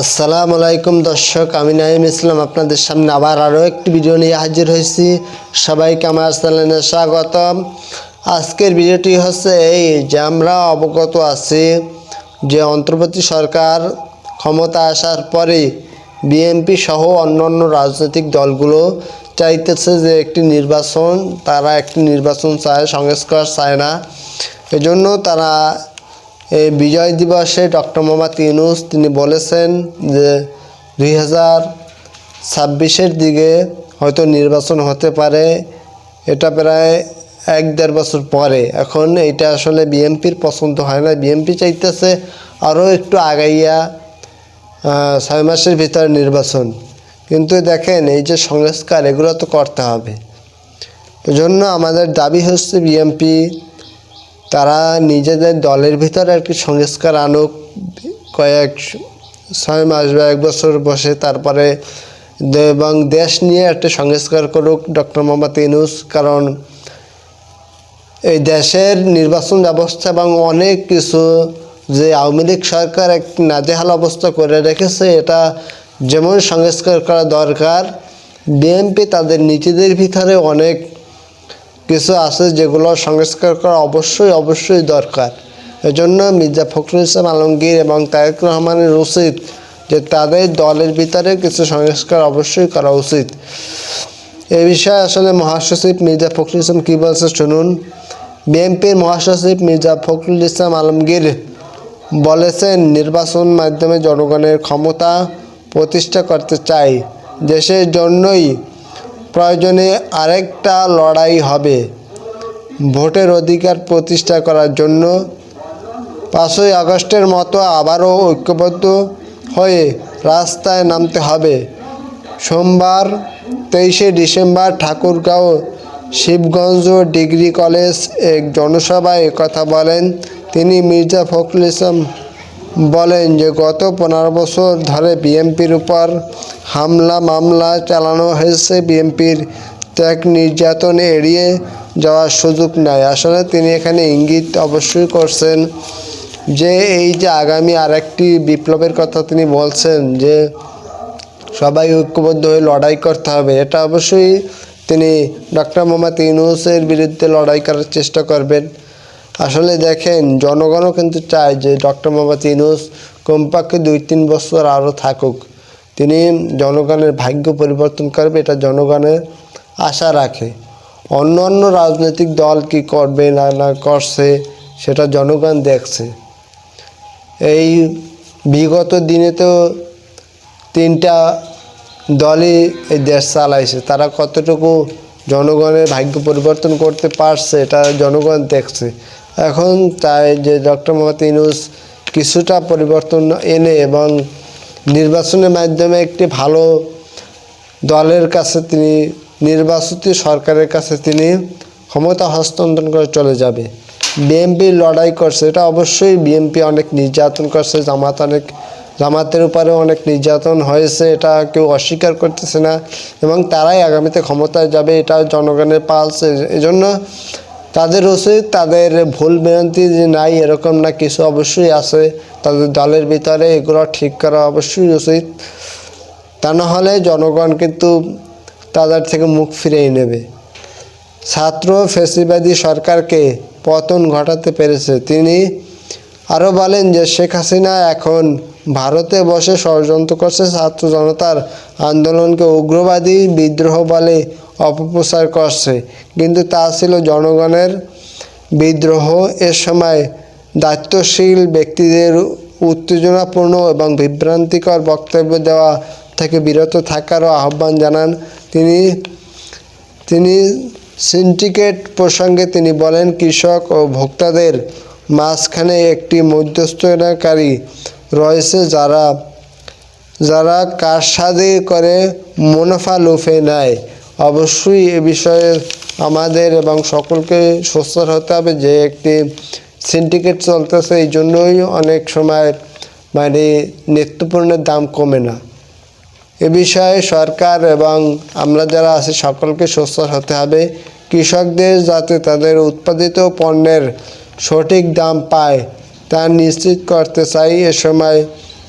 আসসালামু আলাইকুম দর্শক, আমি নাইম ইসলাম আপনাদের সামনে আবার আরও একটি ভিডিও নিয়ে হাজির হয়েছি। সবাইকে আমার চ্যানেলে স্বাগতম। আজকের ভিডিওটি হচ্ছে এই যে আমরা অবগত আছি যে অন্তর্বর্তী সরকার ক্ষমতা আসার পরে বিএনপি সহ অন্যান্য রাজনৈতিক দলগুলো চাইতেছে যে একটি নির্বাচন, তারা একটি নির্বাচন চায়, সংস্কার চায় না। এজন্য তারা এই বিজয় দিবসে ডক্টর মোহাম্মদ ইউনুস তিনি বলেছেন যে দুই হাজার ছাব্বিশের দিকে হয়তো নির্বাচন হতে পারে। এটা প্রায় এক দেড় বছর পরে। এখন এইটা আসলে বিএনপির পছন্দ হয় না। বিএনপি চাইতেছে আরও একটু আগাইয়া ছয় মাসের ভিতরে নির্বাচন। কিন্তু দেখেন, এই যে সংস্কার, এগুলো তো করতে হবে। এজন্য আমাদের দাবি হচ্ছে বিএনপি তারা নিজেদের দলের ভিতরে একটি সংস্কার আনুক, কয়েক ছয় মাস বা এক বছর বসে তারপরে এবং দেশ নিয়ে একটা সংস্কার করুক ডক্টর মোহাম্মদ ইউনুস, কারণ এই দেশের নির্বাচন ব্যবস্থা এবং অনেক কিছু যে আওয়ামী লীগ সরকার এক নাজেহাল অবস্থা করে রেখেছে, এটা যেমন সংস্কার করা দরকার, বিএনপি তাদের নিজেদের ভিতরে অনেক কিছু আছে যেগুলো সংস্কার করা অবশ্যই অবশ্যই দরকার। এজন্য মির্জা ফখরুল ইসলাম আলমগীর এবং তারেক রহমানের উচিত যে তাদের দলের ভিতরে কিছু সংস্কার অবশ্যই করা উচিত। এ বিষয়ে আসলে মহাসচিব মির্জা ফখরুল ইসলাম কী বলছে শুনুন। বিএনপির মহাসচিব মির্জা ফখরুল ইসলাম আলমগীর বলেছেন, নির্বাচন মাধ্যমে জনগণের ক্ষমতা প্রতিষ্ঠা করতে চাই। দেশের জন্যই প্রয়োজনে আরেকটা লড়াই হবে। ভোটের অধিকার প্রতিষ্ঠা করার জন্য পাঁচই আগস্টের মতো আবারও ঐক্যবদ্ধ হয়ে রাস্তায় নামতে হবে। সোমবার তেইশে December Thakurgaon Shibganj degree college এক জনসভায় কথা বলেন তিনি মির্জা ফখরুল ইসলাম বলেন যে গত পনেরো বছর ধরে বিএনপির উপর হামলা, মামলা চালানো হয়েছে। বিএনপির ত্যাগ নির্যাতন এড়িয়ে যাওয়ার সুযোগ নাই। আসলে তিনি এখানে ইঙ্গিত অবশ্যই করছেন যে এই যে আগামী আরেকটি বিপ্লবের কথা তিনি বলছেন যে সবাই ঐক্যবদ্ধ হয়ে লড়াই করতে হবে, এটা অবশ্যই তিনি ডক্টর মোহাম্মদ ইউনুসের বিরুদ্ধে লড়াই করার চেষ্টা করবেন। আসলে দেখেন, জনগণও কিন্তু চায় যে ডক্টর মোহাম্মদ ইউনুস কমপক্ষে দুই তিন বছর আরও থাকুক। তিনি জনগণের ভাগ্য পরিবর্তন করবে, এটা জনগণের আশা রাখে। অন্য অন্য রাজনৈতিক দল কি করবে না না করছে, সেটা জনগণ দেখছে। এই বিগত দিনে তো তিনটা দলই এই দেশ চালাইছে। তারা কতটুকু জনগণের ভাগ্য পরিবর্তন করতে পারছে, এটা জনগণ দেখছে। এখন তাই যে ডক্টর মোহাম্মদ ইউনুস কিছুটা পরিবর্তন এনে এবং নির্বাচনের মাধ্যমে একটি ভালো দলের কাছে তিনি, নির্বাচিত সরকারের কাছে তিনি ক্ষমতা হস্তান্তর করে চলে যাবে। বিএনপি লড়াই করছে, এটা অবশ্যই বিএনপি অনেক নির্যাতন করছে, জামাত অনেক, জামাতের উপরে অনেক নির্যাতন হয়েছে, এটা কেউ অস্বীকার করতেছে না এবং তারাই আগামীতে ক্ষমতায় যাবে, এটা জনগণের পালছে এজন্য তাদের উচিত তাদের ভুল বিনতি যে নাই, এরকম না, কিছু অবশ্যই আছে, তাদের দলের ভিতরে এগুলো ঠিক করা অবশ্যই উচিত। তা না হলে জনগণ কিন্তু তাদের থেকে মুখ ফিরিয়ে নেবে। ছাত্র ফেসিবাদী সরকারকে পতন ঘটাতে পেরেছে। তিনি আরও বলেন যে শেখ হাসিনা এখন ভারতে বসে ষড়যন্ত্র করছে ছাত্র জনতার আন্দোলনকে উগ্রবাদী বিদ্রোহ বলে অপপ্রচার করছে। কিন্তু তা ছিল জনগণের বিদ্রোহ। এ সময় দায়িত্বশীল ব্যক্তিদের উত্তেজনাপূর্ণ এবং বিভ্রান্তিকর বক্তব্য দেওয়া থেকে বিরত থাকারও আহ্বান জানান তিনি। তিনি সিন্ডিকেট প্রসঙ্গে তিনি বলেন, কৃষক ও ভোক্তাদের মাঝখানে একটি মধ্যস্থতাকারী রয়েছে যারা যারা কারসাদি করে মুনাফা লুফে নেয়। অবশ্যই এ বিষয়ে আমাদের এবং সকলকে সোচ্চার হতে হবে যে একটি সিন্ডিকেট চলতেছে, এই জন্যই অনেক সময় মানে নিত্যপণ্যের দাম কমে না। এ বিষয়ে সরকার এবং আমরা যারা আছি সকলকে সোচ্চার হতে হবে। কৃষকদের যাতে তাদের উৎপাদিত পণ্যের সঠিক দাম পায় তা নিশ্চিত করতে চাই এ সময়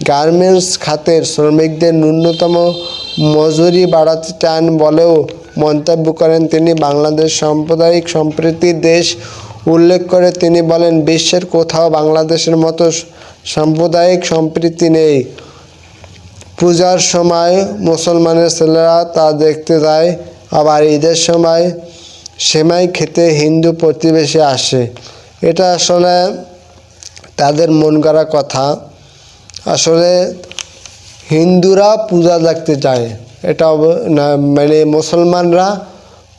গার্মেন্টস খাতের শ্রমিকদের ন্যূনতম মজুরি বাড়াতে চান বলেও মন্তব্য করেন তিনি। বাংলাদেশ সাম্প্রদায়িক সম্প্রীতির দেশ উল্লেখ করে তিনি বলেন, বিশ্বের কোথাও বাংলাদেশের মতো সাম্প্রদায়িক সম্প্রীতি নেই। পূজার সময় মুসলমানের ছেলেরা তা দেখতে যায়, আবার ঈদের সময় সেমাই খেতে হিন্দু প্রতিবেশী আসে। এটা আসলে তাদের মন করা কথা। আসলে হিন্দুরা পূজা দেখতে যায়। এটা মানে মুসলমানরা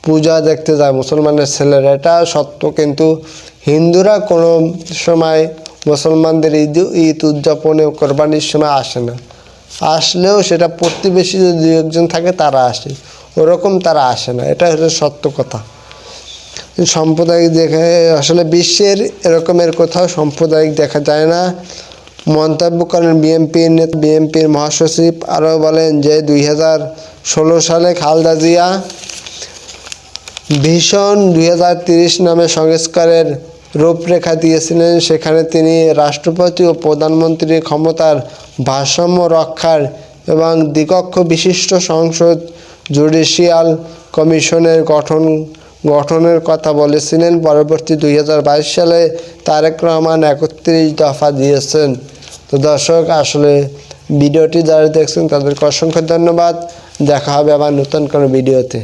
পূজা দেখতে যায়, মুসলমানের ছেলেরা। এটা সত্য, কিন্তু হিন্দুরা কোনো সময় মুসলমানদের ঈদ ঈদ উদযাপনে কোরবানির সময় আসে না। আসলেও সেটা প্রতিবেশী যদি একজন থাকে, তারা আসে। ওরকম তারা আসে না। এটা হচ্ছে সত্য কথা। সাম্প্রদায়িক দেখে, আসলে বিশ্বের এরকমের কোথাও সাম্প্রদায়িক দেখা যায় না। মন্তব্য করেন বিএনপির নেতা, বিএনপির মহাসচিব, আরও বলেন যে দুই হাজার ষোলো সালে খালদা জিয়া ভীষণ দুই নামে সংস্কারের রূপরেখা দিয়েছিলেন। সেখানে তিনি রাষ্ট্রপতি ও প্রধানমন্ত্রীর ক্ষমতার ভারসাম্য রক্ষার এবং দ্বিকক্ষ বিশিষ্ট সংসদ জুডিশিয়াল কমিশনের গঠন গঠনের কথা বলেছিলেন পরবর্তী দুই হাজার বাইশ সালে তারেক রহমান একত্রিশ দফা দিয়েছেন। তো দর্শক, আসলে ভিডিওটি যারা দেখছেন তাদেরকে অসংখ্য ধন্যবাদ। দেখা হবে আবার নতুন কোনো ভিডিওতে।